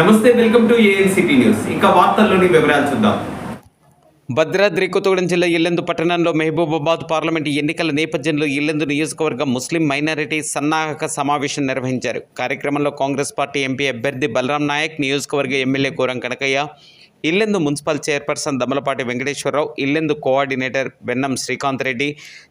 నమస్తే welcome to ANCT news వార్తల్లోని వివరాలు చూద్దాం. భద్రాద్రి కొత్తగూడెం జిల్లా ఇల్లెందు పట్టణంలో మహబూబాబాద్ పార్లమెంటు ఎన్నికల నేపథ్యంలో ఇల్లెందు నియోజకవర్గం ముస్లిం మైనారిటీ సన్నాహక సమావేశం నిర్వహించారు. కార్యక్రమంలో కాంగ్రెస్ పార్టీ ఎంపీ అభ్యర్థి బలరాం నాయక్ నియోజకవర్గ MLA Koram Kanakayya Yellandu municipal chairperson Dammalapati Venkateswara Rao Yellandu coordinator Bennam Srikanth Reddy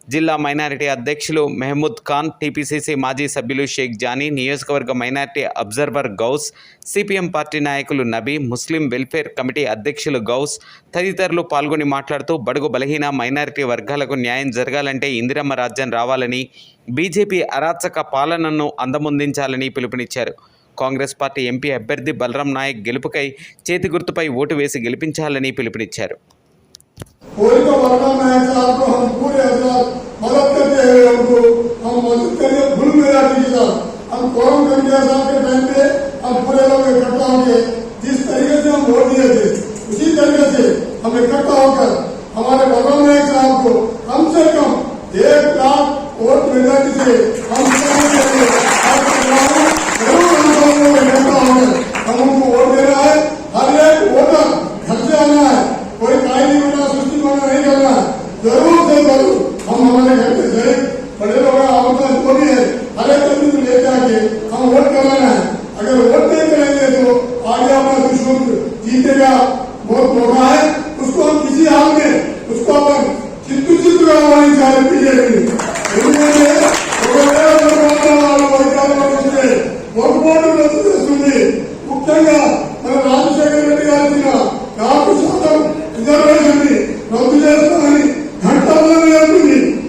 జిల్లా మైనారిటీ అధ్యక్షులు మెహమూద్ ఖాన్ టీపీసీసీ మాజీ సభ్యులు షేక్ జానీ నియోజకవర్గ minority observer Ghouse CPM party నాయకులు నబీ ముస్లిం వెల్ఫేర్ కమిటీ అధ్యక్షులు గౌస్ తదితరులు పాల్గొని మాట్లాడుతూ బడుగు బలహీన మైనారిటీ వర్గాలకు న్యాయం జరగాలంటే ఇందిరమ్మ రాజ్యం రావాలని బీజేపీ అరాచక పాలనను అందమొందించాలని పిలుపునిచ్చారు. కాంగ్రెస్ పార్టీ ఎంపీ అభ్యర్థి బలరాం నాయక్ గెలుపుకై చేతి గుర్తుపై ఓటు వేసి గెలిపించాలని పిలుపునిచ్చారు कोई तो बलराम नायक साहब को हम पूरे हजरात मदद करते हुए उनको हम मदद करिए भूल मेरा जी साहब हम कोरम कमिटिया साहब के टाइम पे हम पूरे लोग इकट्ठा होंगे కల్పించండి ఎందుకంటే ఒకవేళ చేస్తుంది ముఖ్యంగా మన రాజశేఖర రెడ్డి గారి యాభై శాతం రిజర్వేషన్ని రద్దు చేస్తామని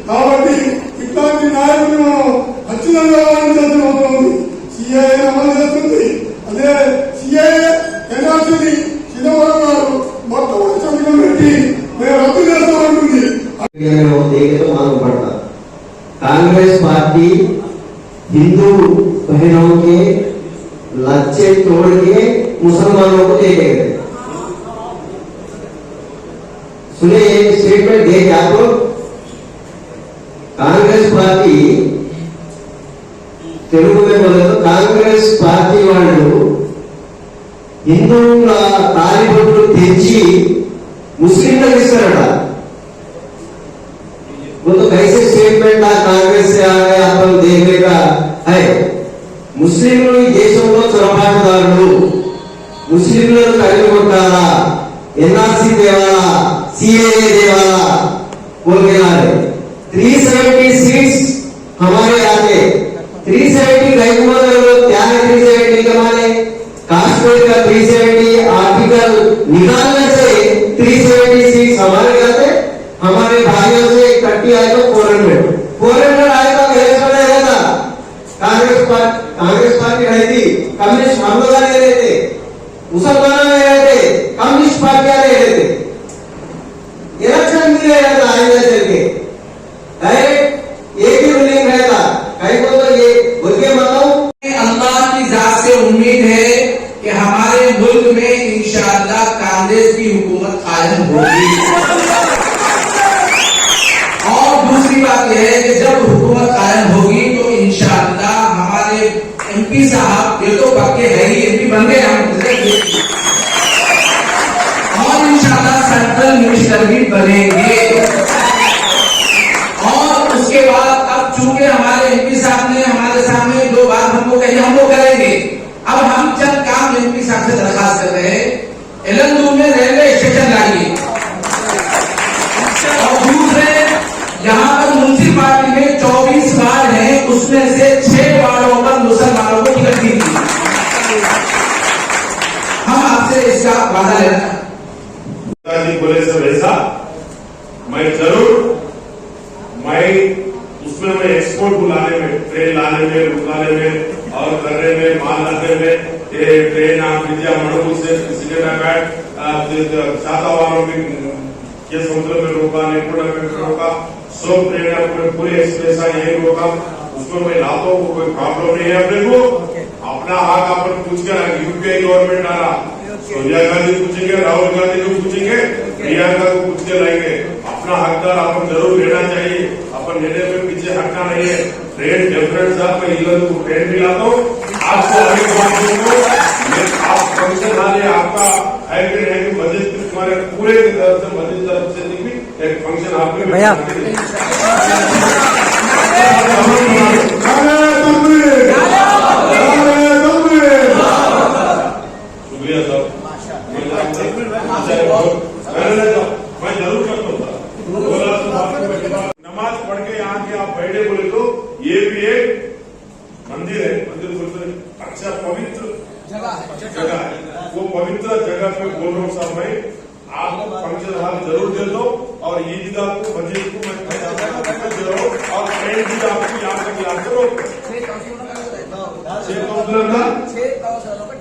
కాబట్టి ఇట్లాంటి నాయకుడిని మనం ఖచ్చితంగా ఆలోచించాల్సిన సిఐ అమలు చేస్తుంది. అదే సిఐ ఎన్ఆర్సీని में वो देखे तो मालूम पड़ता कांग्रेस पार्टी हिंदू बहनों के लज्जे तोड़ के मुसलमानों को दे गए सुने एक स्टेटमेंट दे क्या तो कांग्रेस पार्टी తెలుగు में बोले तो కాంగ్రెస్ పార్టీ వాళ్ళు హిందువుల తాలిబొట్లు తెచ్చి ముస్లింలకు ఇస్తారట ముస్లింలను కలిగి ఉంటారా ఎన్ఆర్సీ దేవాలా सीएए देवाला बोल के आ रहे थ्री सेवेंटी सीट्स हमारे आते थ्री सेवेंटी गैकुमत क्या है थ्री सेवेंटी के माने काश्मीर का थ्री सेवेंटी आर्टिकल निकालने से थ्री सेवेंटी सीट्स हमारे आते हमारे भाइयों से इकट्ठी आए तो फोर हंड्रेड फोर हंड्रेड आए तो गैस में रहेगा कांग्रेस पार्टी कांग्रेस पार्टी रही थी कम्युनिस्ट हम लोग रह रहे थे मुसलमानों में रहे थे कम्युनिस्ट पार्टियाँ रह रहे थे इलेक्शन भी रहेगा आएगा चल के डायरेक्ट एक ही रूलिंग रहेगा कहीं को तो ये बोल के बताऊँ अल्लाह की जात से उम्मीद है कि हमारे मुल्क में इंशाअल्लाह कांग्रेस की हुकूमत कायम होगी। और दूसरी बात यह है कि जब हुकूमत कायम होगी तो इंशाअल्लाह हमारे एमपी साहब, ये तो पक्के है ही एमपी बन गए हम और इंशाअल्लाह सेंट्रल मिनिस्टर भी बनेंगे। और उसके बाद अब चूँकि हमारे एमपी साहब ने हमारे सामने दो बात हमको कही हम वो करेंगे। अब हम चंद काम एमपी साहब से दरखास्त कर रहे हैं, एलंदू में रेलवे स्टेशन लाइए। और दूसरे, यहाँ पर म्यूनसिपालिटी में 24 वार्ड है, उसमें से वादा लेना पिताजी बोले सब ऐसा? मैं ज़रूर मैं उसमें मैं एक्सपोर्ट बुलाने में ट्रेन लाने में रुकाने में और करने में माल लाने में ये ट्रेन आप विद्या मणुपुर से शातावारों में ये समुद्र में रोका नेपुड़ा में रोका सब ट्रेन अपने पूरे एक्सप्रेस यही रोका। उसमें मैं लाता हूँ कोई प्रॉब्लम नहीं है। अपने को अपना हक अपन पूछ कर यूपीआई गवर्नमेंट आ रहा। सोनिया गांधी पूछेंगे राहुल गांधी को पूछेंगे प्रियंका को पूछ के लाएँगे। अपना हकदार अपन ज़रूर लेना चाहिए। अपन लेने में पीछे हटना नहीं है। ट्रेन डेफिनेट साहब मैं इधर को ट्रेन मिलाता हूँ। आपको आप फ़ंक्शन हाले आपका है कि मस्जिद पूरे तरफ़ से मस्जिद तरफ़ से भी एक फ़ंक्शन आपके भैया नारे तकबीर नारे तकबीर शुक्रिया साहब मैं जानता हूँ। जय बहुत मैंने तो मैं ज़रूर करता हूँ बोला तो बात में बैठी बात। नमाज़ पढ़ के यहाँ के आप बैठे बोले तो ये भी एक मंदिर है मंदिर बोलते हैं, अच्छा पवित्र जगह है। वो पवित्र जगह पे बोल रहा हूँ साहब मैं आप फ़ंक्शन हॉल ज़रूर दे दो और ईदगाह को मस्जिद को मैं दे रहा हूँ और ट्रेन भी आपको यहाँ तक याद करो। छह काउंसलर का?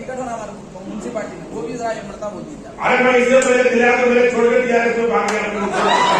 टिकट होना हमारे वो भी जरा बोल अरे मैं इससे पहले दिलाया तो मेरे छोड़ के दिया भाग गया